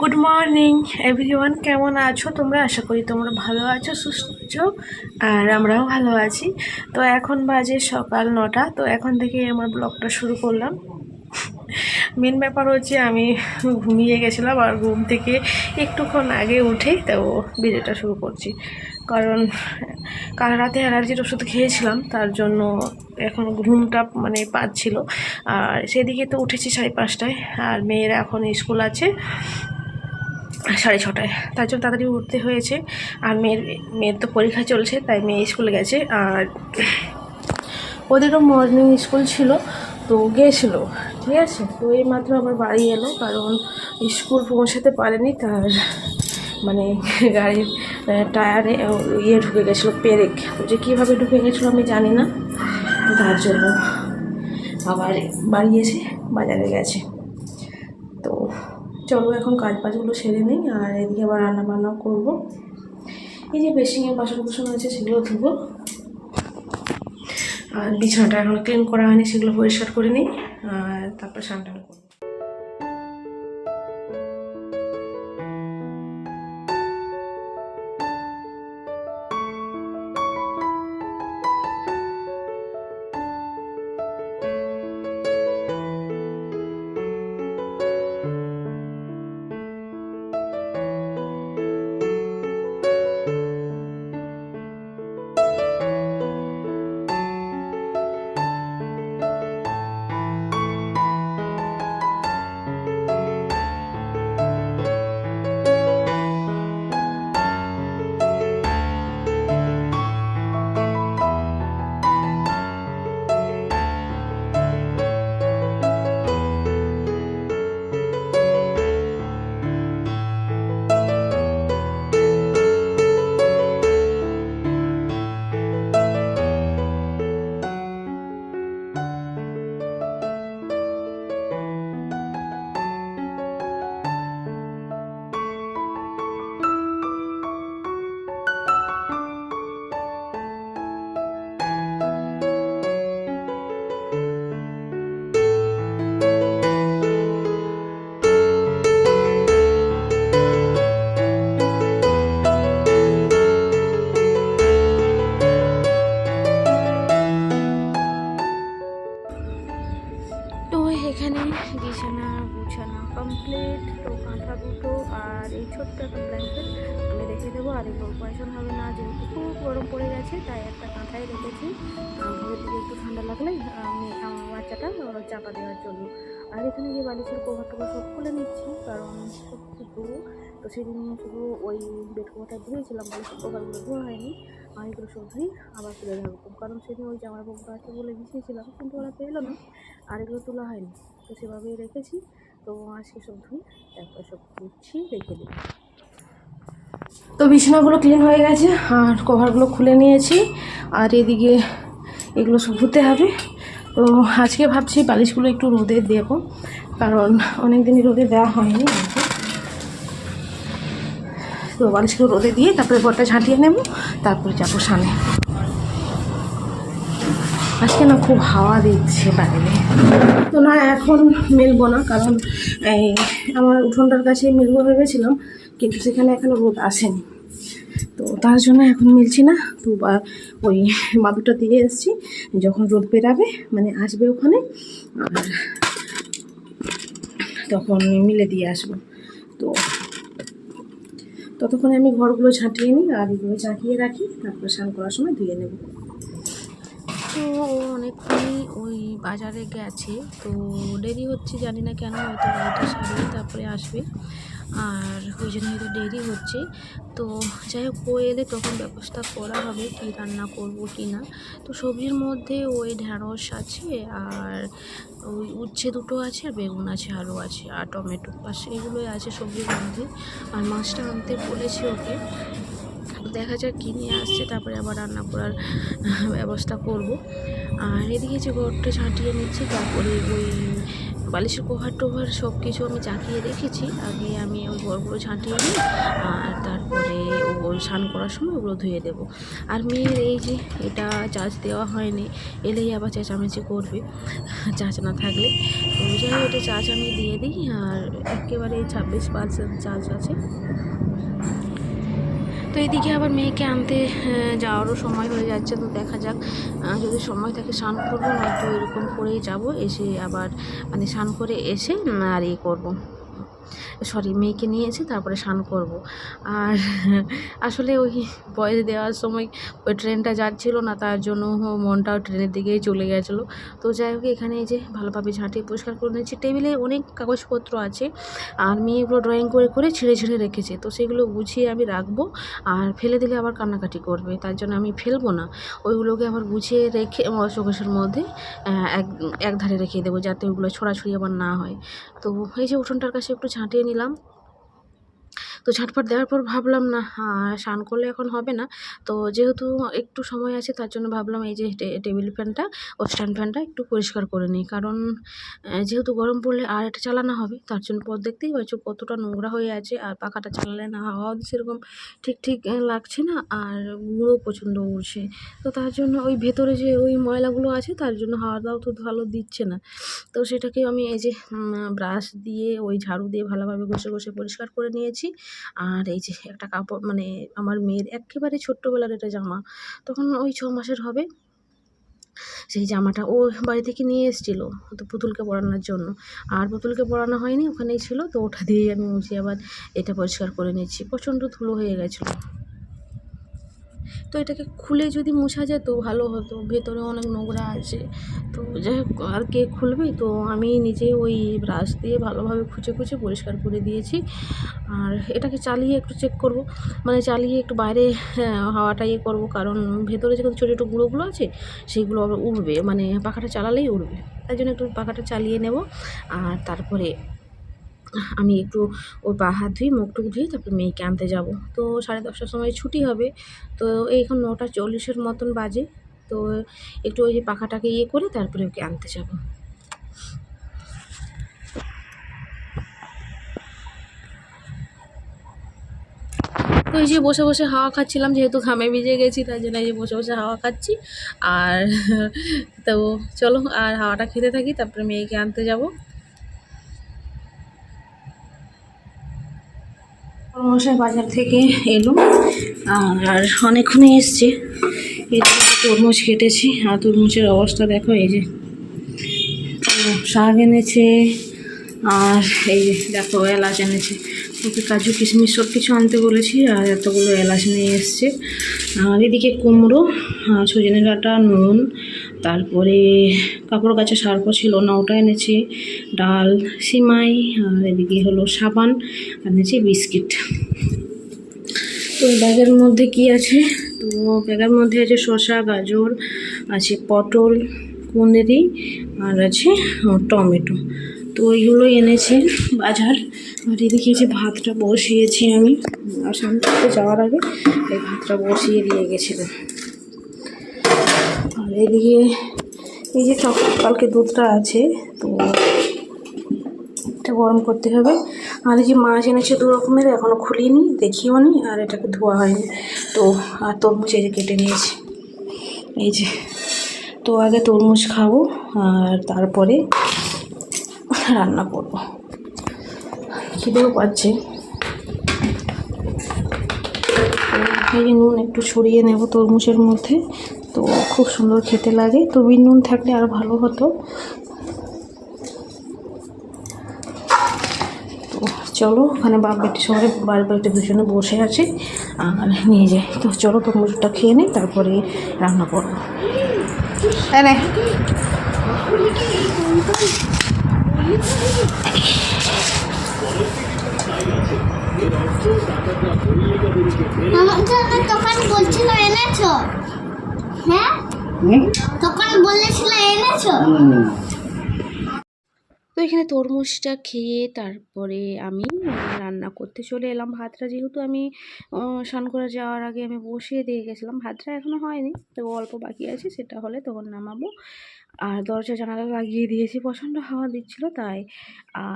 Good morning everyone কেমন আছো? তোমরা? আশা করি তোমরা ভালো আছো, সুস্থ আছো, আর আমরাও ভালো আছি। তো এখন বাজে সকাল নটা। তো এখন থেকে আমার ব্লগটা শুরু করলাম। মেন ব্যাপার হচ্ছে আমি ঘুমিয়ে গেছিলাম আর ঘুম থেকে একটুক্ষণ আগে উঠে তো ভিডিওটা শুরু করছি। কারণ কাল রাতে অ্যালার্জির ওষুধ খেয়েছিলাম, তার জন্য এখন ঘুমটা মানে পাচ্ছিল। আর সেদিকে তো উঠেছি সাড়ে পাঁচটায়, আর মেয়েরা এখন স্কুল আছে। সাড়ে ছটায়। তার জন্য তাড়াতাড়ি উঠতে হয়েছে। আর মেয়ের মেয়ের তো পরীক্ষা চলছে, তাই মেয়ে স্কুলে গেছে। আর ওদেরও মর্নিং স্কুল ছিল, তো গিয়েছিল ঠিক আছে? তো এই মাত্র আবার বাড়ি এলো, কারণ স্কুল পৌঁছাতে পারেনি, তার মানে গাড়ির টায়ারে ইয়ে ঢুকে গেছিল, পেরেক। যে কীভাবে ঢুকে গেছিল আমি জানি না, তার জন্য আবার বাড়ি এসে বাজারে গেছে। চলো এখন কাজ বাজগুলো সেরে নিই আর এদিকে আবার রান্না বান্নাও করব। এই যে বেসিংয়ের বাসন কুসন আছে সেগুলো ধুবো। আর বিছানাটা এখন ক্লিন করা হয়নি, সেগুলো পরিষ্কার করে নিই, আর তারপর স্নান সেদিন শুধু ওই বেড কভারটা ধুয়েছিলাম বালিশের কভারগুলো ধোয়া হয়নি। আর এগুলো সব ধুয়ে আবার তুলে রাখব কারণ সেদিন ওই জামার বউটা আছে বলে বিছিয়েছিলাম, কিন্তু ওরা পেল না, আর এগুলো তোলা হয়নি। তো সেভাবেই রেখেছি। তো আজকে সব ধুই তারপর সব গুছি রেখে দিই তো বিছানাগুলো ক্লিন হয়ে গেছে, আর কভারগুলো খুলে নিয়েছি। আর এদিকে এগুলো সব ধুতে হবে। তো আজকে ভাবছি বালিশগুলো একটু রোদে দেবো, কারণ অনেক দিনই রোদে দেওয়া হয়নি। তো বালিশগুলো রোদে দিয়ে তারপরে ঘরটা ঝাঁটিয়ে নেব, তারপরে যাব সামনে। আজকে না খুব হাওয়া দিচ্ছে বাইরে। তো না, এখন মেলবো না, কারণ এই আমার উঠোনটার কাছে মেলবো ভেবেছিলাম, কিন্তু সেখানে এখনও রোদ আসেনি। তো তার জন্য এখন মিলছি না, তো বা ওই মাদুরটা দিয়ে এসেছি, যখন রোদ বেরাবে মানে আসবে ওখানে, আর তখন মিলে দিয়ে আসব। ততক্ষণে আমি ঘরগুলো ঝাঁটিয়ে নিই আর এগুলো ঝাঁকিয়ে রাখি, তারপর স্নান করার সময় ধুয়ে নেব। তো অনেকক্ষণই ওই বাজারে গেছে, তো দেরি হচ্ছে, জানি না কেন, হয়তো গাড়িটা সারিয়ে তারপরে আসবে। আর ওই জন্য হয়তো দেরি হচ্ছে। তো যাই হোক, ও এলে তখন ব্যবস্থা করা হবে কী রান্না করব কি না। তো সবজির মধ্যে ওই ঢ্যাঁড়স আছে আর ওই উচ্ছে দুটো আছে আর বেগুন আছে, আলু আছে আর টমেটো। বাস এগুলোই আছে সবজির মধ্যে আর মাছটা আনতে বলেছি ওকে। দেখা যাক কী নিয়ে আসছে, তারপরে আবার রান্না করার ব্যবস্থা করব। আর এদিকে যে ঘরটা ছাঁটিয়ে নিচ্ছি, তারপরে ওই বালিশের কভার টোভার সব কিছু আমি চাকিয়ে রেখেছি। আগে আমি ওই ঘরগুলো ঝাঁটিয়ে নিই, আর তারপরে ও স্নান করার সময় ওগুলো ধুয়ে দেবো। আর মেয়ের এই যে এটা চার্জ দেওয়া হয়নি, এলেই আবার চেঁচামেচি করবে, চার্জ না থাকলে। যাই এটা চার্জ আমি দিয়ে দিই, আর একেবারে ছাব্বিশ পার্সেন্ট চার্জ আছে। তো এদিকে আবার মেয়েকে আনতে যাওয়ারও সময় হয়ে যাচ্ছে, তো দেখা যাক যদি সময় থাকে স্নান করব, নয়তো এরকম করেই যাব, এসে আবার মানে স্নান করে এসে আর ইয়ে করব। সরি, মেয়েকে নিয়ে এসে তারপরে স্নান করব। আর আসলে ওই বয়স দেওয়ার সময় ওই ট্রেনটা যাচ্ছিল না, তার জন্য মনটাও ট্রেনের দিকেই চলে গেছিল। তো যাই হোক, এখানে এই যে ভালোভাবে ঝাঁটিয়ে পরিষ্কার করে নিয়েছি। টেবিলে অনেক কাগজপত্র আছে, আর মেয়েগুলো ড্রয়িং করে করে ছিঁড়ে ছিঁড়ে রেখেছে। তো সেগুলো গুছিয়ে আমি রাখব, আর ফেলে দিলে আবার কান্নাকাটি করবে, তার জন্য আমি ফেলব না। ওইগুলোকে আবার গুছিয়ে রেখে শোকেশের মধ্যে এক ধারে রেখে দেবো, যাতে ওইগুলো ছড়াছড়ি আবার না হয়। তো এই যে উঠোনটার কাছে একটু ঝাঁটিয়ে নিলাম। তো ঝাটপাট দেওয়ার পর ভাবলাম, না স্নান করলে এখন হবে না। তো যেহেতু একটু সময় আছে, তার জন্য ভাবলাম এই যে টেবিল ফ্যানটা, ও স্ট্যান্ড ফ্যানটা একটু পরিষ্কার করে নিই। কারণ যেহেতু গরম পড়লে আর এটা চালানো হবে, তার জন্য পর দেখতেই পাচ্ছ কতটা নোংরা হয়ে আছে আর পাখাটা চালালে না হাওয়াও সেরকম ঠিক ঠিক লাগছে না আর গুঁড়ো প্রচণ্ড উড়ছে। তো তার জন্য ওই ভেতরে যে ওই ময়লাগুলো আছে, তার জন্য হাওয়া দাও তো ভালো দিচ্ছে না। তো সেটাকে আমি এই যে ব্রাশ দিয়ে, ওই ঝাড়ু দিয়ে ভালোভাবে ঘষে ঘষে পরিষ্কার করে নিয়েছি। আর এই যে একটা কাপড় মানে আমার মেয়ের একেবারে ছোট্টবেলার একটা জামা, তখন ওই ছ মাসের হবে। সেই জামাটা ও বাড়ি থেকে নিয়ে এসেছিল তো পুতুলকে পরানোর জন্য। আর পুতুলকে পরানো হয়নি, ওখানেই ছিল, তো ওটা দিয়েই আমি মুছে আবার এটা পরিষ্কার করে নিচ্ছি। প্রচণ্ড ধুলো হয়ে গেছিল। তো এটাকে খুলে যদি মোছা যেত ভালো হতো। ভেতরে অনেক নোংরা আছে। তো যাই হোক আর কে খুলবে? তো আমি নিজে ওই ব্রাশ দিয়ে ভালোভাবে খুঁচে খুঁচে পরিষ্কার করে দিয়েছি। আর এটাকে চালিয়ে একটু চেক করব। মানে চালিয়ে একটু বাইরে হ্যাঁ, হাওয়াটা ইয়ে করব। কারণ ভেতরে যে ছোটো ছোটো গুঁড়োগুলো আছে সেইগুলো উড়বে। মানে পাখাটা চালালেই উড়বে। তাই জন্য একটু পাখাটা চালিয়ে নেব। আর তারপরে আমি একটু ওর পা হাত ধুয়ে মুখ টুক ধুয়ে তারপরে মেয়েকে আনতে যাব। তো সাড়ে দশটার সময় ছুটি হবে। তো এই এখন নটা চল্লিশের মতন বাজে। তো একটু ওই যে পাখাটাকে ইয়ে করে তারপরে ওকে আনতে যাব। তো এই যে বসে বসে হাওয়া খাচ্ছিলাম, যেহেতু ঘামে ভিজে গেছি, তাই জন্য এই যে বসে বসে হাওয়া খাচ্ছি। আর তো চলো, আর হাওয়াটা খেতে থাকি, তারপরে মেয়েকে আনতে যাব। মশাই বাজার থেকে এলো। আর অনেকক্ষণই এসছে। যে তরমুজ কেটেছি আর তরমুজের অবস্থা দেখো, এই যে শাক এনেছে। আর এই যে দেখো, এলাচ এনেছে। ওকে কাজু, কিশমিশ সব কিছু আনতে বলেছি। আর এতগুলো এলাচ নিয়ে এসছে। আর এদিকে কুমড়ো, আর সজনে ডাঁটা, নুন তারপরে কাপড় কাচা সার্ফ ছিল না, ওটা এনেছি। ডাল, সিমাই, আর এদিকে হলো সাবান, আর এনেছি বিস্কিট। তো ব্যাগের মধ্যে কি আছে? তো ব্যাগের মধ্যে আছে শসা, গাজর, আছে পটল, কুঁদরি, আর আছে টমেটো। তো এইগুলোই এনেছে বাজার। আর এদিকে যে ভাতটা বসিয়েছি আমি আর সামনে যাওয়ার আগে এই ভাতটা বসিয়ে দিয়ে গেছিলাম। এদিকে, এই যে কালকে দুধটা আছে, তো এটা গরম করতে হবে। আর এই যে মাছ এনেছে দু রকমের এখনও খুলিনি, দেখিও নি, আর এটাকে ধোয়া হয়নি। তো, আর তরমুজ এই যে কেটে নিয়েছি। এই যে, তো আগে তরমুজ খাব, আর তারপরে রান্না করব। খিদেও পাচ্ছে। এই নুন একটু ছড়িয়ে নেব তরমুজের মধ্যে। তো খুব সুন্দর খেতে লাগে। তো বিন নুন থাকলে আরও ভালো হতো। তো চলো, ওখানে বাপ বেটি সবাই বাড়ি বাড়িতে দুজনে বসে আছে। আর নিয়ে যাই। তো চলো, তরমুজটা খেয়ে নিই তারপরে রান্না করব। আমাকে তখন বলছিল, এনেছো? হ্যাঁ? তখন বলেছিল এনেছো? তো এখানে তরমুজটা খেয়ে তারপরে আমি রান্না করতে চলে এলাম। ভাতটা যেহেতু আমি স্নান করে যাওয়ার আগে আমি বসিয়ে দিয়ে গেছিলাম। ভাতটা এখনও হয়নি তো অল্প বাকি আছে সেটা হলে তখন নামাবো। আর দরজা জানালা লাগিয়ে দিয়েছি প্রচণ্ড হাওয়া দিচ্ছিল তাই।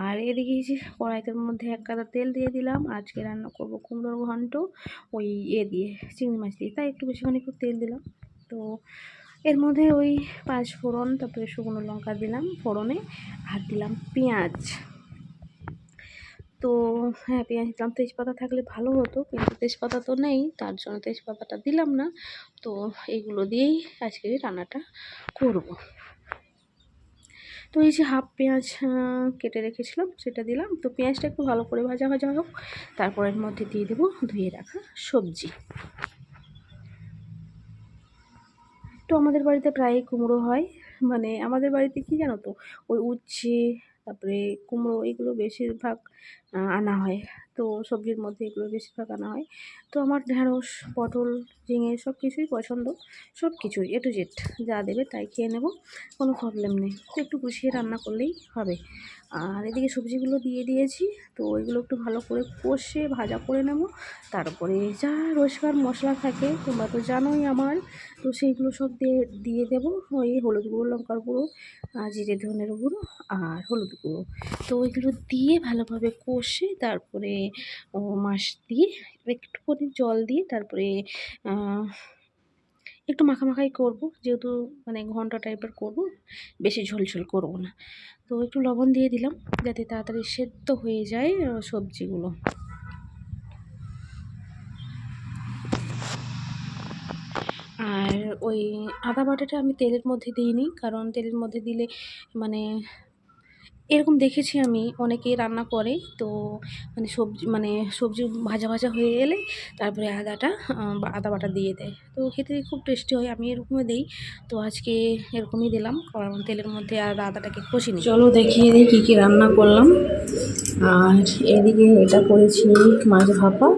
আর এদিকে এই যে কড়াইতের মধ্যে এক কাদা তেল দিয়ে দিলাম। আজকে রান্না করব কুমড়োর ঘন্ট ওই এ দিয়ে চিংড়ি মাছ দিয়ে। তাই একটু বেশিক্ষণ একটু তেল দিলাম। তো এর মধ্যে ওই পাঁচ ফোড়ন, তারপরে শুকনো লঙ্কা দিলাম ফোড়নে আর দিলাম পেঁয়াজ। তো হ্যাঁ পেঁয়াজ দিলাম। তেজপাতা থাকলে ভালো হতো, কিন্তু তেজপাতা তো নেই, তার জন্য তেজপাতাটা দিলাম না। তো এইগুলো দিয়েই আজকে রান্নাটা করব। তো এই যে হাফ পেঁয়াজ কেটে রেখেছিলাম, সেটা দিলাম। তো পেঁয়াজটা একটু ভালো করে ভাজা ভাজা হোক, তারপর এর মধ্যে দিয়ে দেবো ধুয়ে রাখা সবজি। তো আমাদের বাড়িতে প্রায় কুমড়ো হয়। মানে আমাদের বাড়িতে কি জানো তো? ওই উচ্ছে, তারপরে কুমড়ো, এগুলো বেশিরভাগ আনা হয়। তো সবজির মধ্যে এগুলো বেশিরভাগ আনা হয়। তো আমার ঢ্যাঁড়স পটল, ঝিঙে সব কিছুই পছন্দ। সব কিছুই এ টু জেড যা দেবে তাই খেয়ে নেব, কোনো প্রবলেম নেই। তো একটু গুছিয়ে রান্না করলেই হবে। আর এদিকে সবজিগুলো দিয়ে দিয়েছি, তো ওইগুলো একটু ভালো করে কষে ভাজা করে নেব। তারপরে যা রোজকার মশলা থাকে, তোমরা তো জানোই আমার, তো সেইগুলো সব দিয়ে দিয়ে দেবো। ওই হলুদ গুঁড়ো, লঙ্কার গুঁড়ো জিরে ধনের গুঁড়ো, আর হলুদ গুঁড়ো। তো ওইগুলো দিয়ে ভালোভাবে কষে তারপরে ও মাছ দিয়ে, একটুখানি জল দিয়ে তারপরে একটু মাখামাখাই করব। যেহেতু মানে ঘণ্টা টাইপের করব, বেশি ঝোল ঝোল করব না। তো একটু লবণ দিয়ে দিলাম, যাতে তাড়াতাড়ি সেদ্ধ হয়ে যায় সবজিগুলো। আর ওই আদা বাটাটা আমি তেলের মধ্যে দিইনি, কারণ তেলের মধ্যে দিলে মানে এরকম দেখেছি আমি অনেকেই রান্না করে, তো মানে সবজি মানে সবজি ভাজা ভাজা হয়ে এলে তারপরে আদাটা আদা বাটা দিয়ে দেয়। তো খেতে খুব টেস্টি হয়, আমি এরকমই দিই। তো আজকে এরকমই দিলাম, কারণ তেলের মধ্যে আর আদাটাকে কষিনি। চলো দেখিয়ে দিই কী কী রান্না করলাম। আর এদিকে এটা করেছি মাছ ভাপা,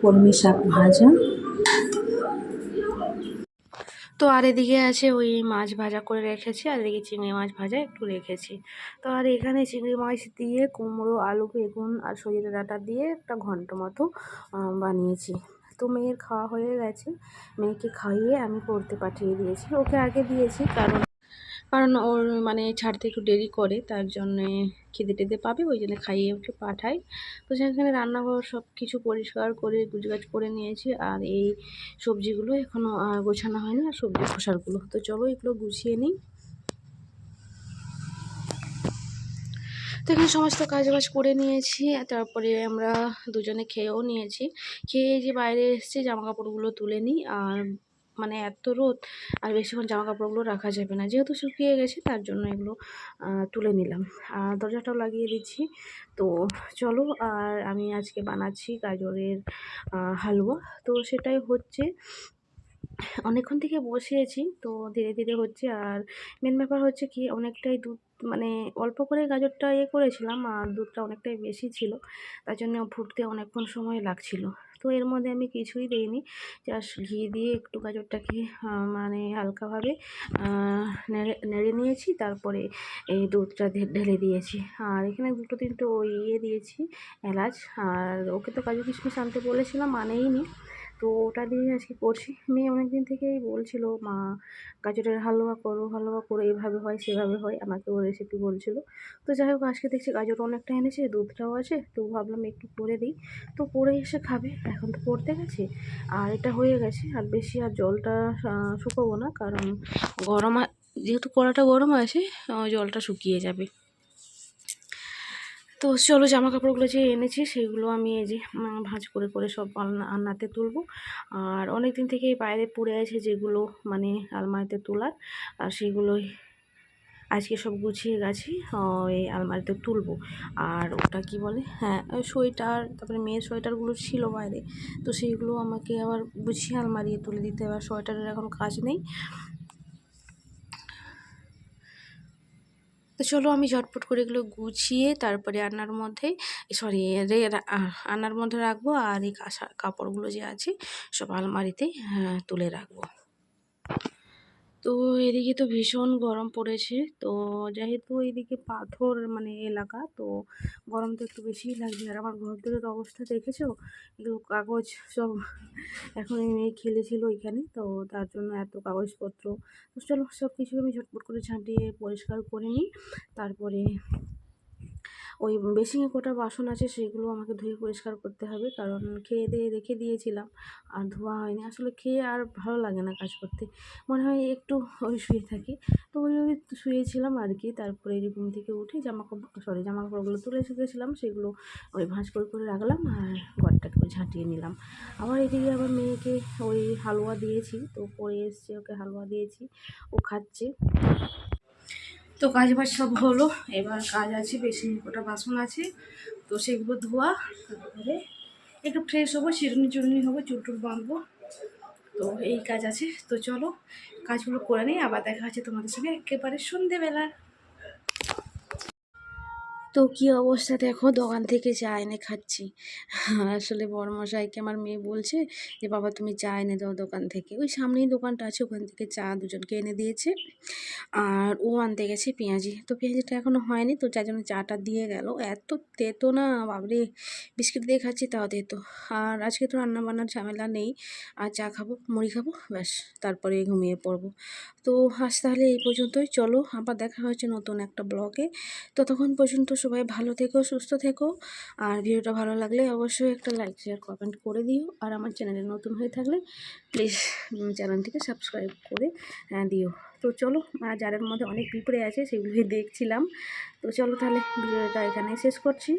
কলমি শাক ভাজা। তো আর এদিকে আছে ওই মাছ ভাজা করে রেখেছি, আর এদিকে চিংড়ি মাছ ভাজা একটু রেখেছি। তো আর এখানে চিংড়ি মাছ দিয়ে কুমড়ো, আলু, বেগুন আর সজনে ডাটা দিয়ে একটা ঘন্ট মতো বানিয়েছি। তো মেয়ের খাওয়া হয়ে গেছে। মেয়েকে খাইয়ে আমি পড়তে পাঠিয়ে দিয়েছি। ওকে আগে দিয়েছি কারণ কারণ ওর মানে ছাড়তে একটু দেরি করে, তার জন্যে খিদে টেদে পাবে, ওই জন্য খাইয়ে ওকে পাঠাই। তো সেখানে রান্নাঘর সব কিছু পরিষ্কার করে গুজগাছ করে নিয়েছি, আর এই সবজিগুলো এখনও গোছানো হয়নি, আর সবজি খোসারগুলো তো চলো এগুলো গুছিয়ে নিই। তো এখানে সমস্ত কাজ বাজ করে নিয়েছি, তারপরে আমরা দুজনে খেয়েও নিয়েছি। খেয়ে যে বাইরে এসেছি জামা কাপড়গুলো তুলে নিই, আর মানে এত রোদ, আর বেশিক্ষণ জামা কাপড়গুলো রাখা যাবে না। যেহেতু শুকিয়ে গেছে, তার জন্য এগুলো তুলে নিলাম। আর দরজাটাও লাগিয়ে দিচ্ছি। তো চলো, আর আমি আজকে বানাচ্ছি গাজরের হালুয়া। তো সেটাই হচ্ছে, অনেকক্ষণ থেকে বসিয়েছি তো ধীরে ধীরে হচ্ছে, আর মেন ব্যাপার হচ্ছে কি, অনেকটাই দুধ মানে অল্প করে গাজরটা ইয়ে করেছিলাম, আর দুধটা অনেকটাই বেশি ছিল। তার জন্য ফুটতে অনেকক্ষণ সময় লাগছিল। তো এর মধ্যে আমি কিছুই দিইনি। জাস্ট ঘি দিয়ে একটু গাজরটাকে মানে হালকাভাবে নেড়ে নেড়ে নিয়েছি। তারপরে এই দুধটা ঢেলে দিয়েছি। আর এখানে দুটো তিনটে ওই ইয়ে দিয়েছি, এলাচ। আর ওকে তো কাজু কিশমিশ আনতে বলেছিলাম মানেই নি তো ওটা দিয়ে আজকে করছি। মেয়ে অনেক দিন থেকেই বলছিল, মা, গাজরের হালুয়া করো হালুয়া করো এভাবে হয়, সেভাবে হয়। আমাকে ও রেসিপি বলছিল। তো যাই হোক, আজকে দেখছি গাজর অনেকটা এনেছে, দুধটাও আছে। তো ভাবলাম একটু করে দিই। তো পরে এসে খাবে, এখন তো পড়তে গেছে। আর এটা হয়ে গেছে, আর বেশি আর জলটা শুকাবো না, কারণ গরম যেহেতু কড়াটা গরম আছে জলটা শুকিয়ে যাবে। তো চলো জামা কাপড়গুলো যে এনেছি সেগুলো আমি এই যে ভাঁজ করে করে সব আলনা, আলনাতে তুলবো। আর অনেক দিন থেকেই বাইরে পড়ে আছে যেগুলো মানে আলমারিতে তোলার। আর সেগুলোই আজকে সব গুছিয়ে গেছি ওই আলমারিতে তুলবো। আর ওটা কি বলে? হ্যাঁ সোয়েটার, তারপরে মেয়ের সোয়েটারগুলো ছিল বাইরে। তো সেইগুলো আমাকে আবার গুছিয়ে আলমারি তুলে দিতে হবে। আর সোয়েটারের এখন কাজ নেই। চলো আমি ঝটপট করে এগুলো গুছিয়ে তারপরে আনার মধ্যে সরি রে আনার মধ্যে রাখব আর এই কাপড়গুলো যে আছে সব আলমারিতে আহ, তুলে রাখব। তো এদিকে তো ভীষণ গরম পড়েছে। তো যেহেতু এদিকে পাথর মানে এলাকা, তো গরম তো একটু বেশিই লাগছে। আর আমার ঘর দূরের অবস্থা দেখেছ? এগুলো কাগজ সব এখন মেয়ে খেলেছিল এখানে তো তার জন্য এত কাগজপত্র। তো চলো সব কিছু আমি ঝটপট করে ছাঁটিয়ে পরিষ্কার করে নিই। তারপরে ওই বেসিংয়ে কটা বাসন আছে সেগুলো আমাকে ধুয়ে পরিষ্কার করতে হবে। কারণ খেয়ে দিয়ে রেখে দিয়েছিলাম, আর ধোয়া হয়নি। আসলে খেয়ে আর ভালো লাগে না কাজ করতে। মনে হয় একটু ওই শুয়ে থাকি। তো ওই ওই শুয়েছিলাম আর কি। তারপরে ঘুম থেকে উঠে জামা কাপড় সরি জামা কাপড়গুলো তুলে রেখেছিলাম। সেগুলো ওই ভাঁজ করে করে রাখলাম আর ঘরটা একটু ঝাঁটিয়ে নিলাম। আবার এদিকে আবার মেয়েকে ওই হালুয়া দিয়েছি। তো পরে এসছে ওকে হালুয়া দিয়েছি। ও খাচ্ছে। তো কাজ বাজ সব হলো। এবার কাজ আছে বেশি কটা বাসন আছে। তো সেগুলো ধোয়া, তারপরে একটু ফ্রেশ হব চিরুনি চুরুনি হব, চুল টুর বাঁধবো। তো এই কাজ আছে। তো চলো, কাজগুলো করে নিই। আবার দেখা যাচ্ছে তোমাদের সঙ্গে একেবারে সন্ধেবেলা তো কি অবস্থা? দেখো, দোকান থেকে চা এনে খাচ্ছি। আসলে বড়মশাইকে আমার মেয়ে বলছে যে, বাবা, তুমি চা এনে দাও দোকান থেকে। ওই সামনেই দোকানটা আছে, ওখান থেকে চা দুজনকে এনে দিয়েছে। আর ও আনতে গেছে পেঁয়াজি। তো পেঁয়াজিটা এখনও হয়নি, তো যার জন্য চাটা দিয়ে গেল। এত তেতো না বাবরে বিস্কিট দিয়ে খাচ্ছি, তাও তেতো। আর আজকে তো রান্না বান্নার ঝামেলা নেই। আর চা খাব, মুড়ি খাব, ব্যাস, তারপরে ঘুমিয়ে পড়ব। তো আজ তাহলে এই পর্যন্তই। চলো, আবার দেখা হচ্ছে নতুন একটা ব্লগে। ততক্ষণ পর্যন্ত সবাই ভালো থেকো, সুস্থ থেকো। আর ভিডিওটা ভালো লাগলে অবশ্যই একটা লাইক শেয়ার কমেন্ট করে দিও। আর আমার চ্যানেলে নতুন হয়ে থাকলে প্লিজ চ্যানেলটিকে সাবস্ক্রাইব করে দিও। তো চলো যারের মধ্যে অনেক পিঁপড়ে আছে সেগুলোই দেখছিলাম। তো চলো তাহলে ভিডিওটা এখানে শেষ করছি।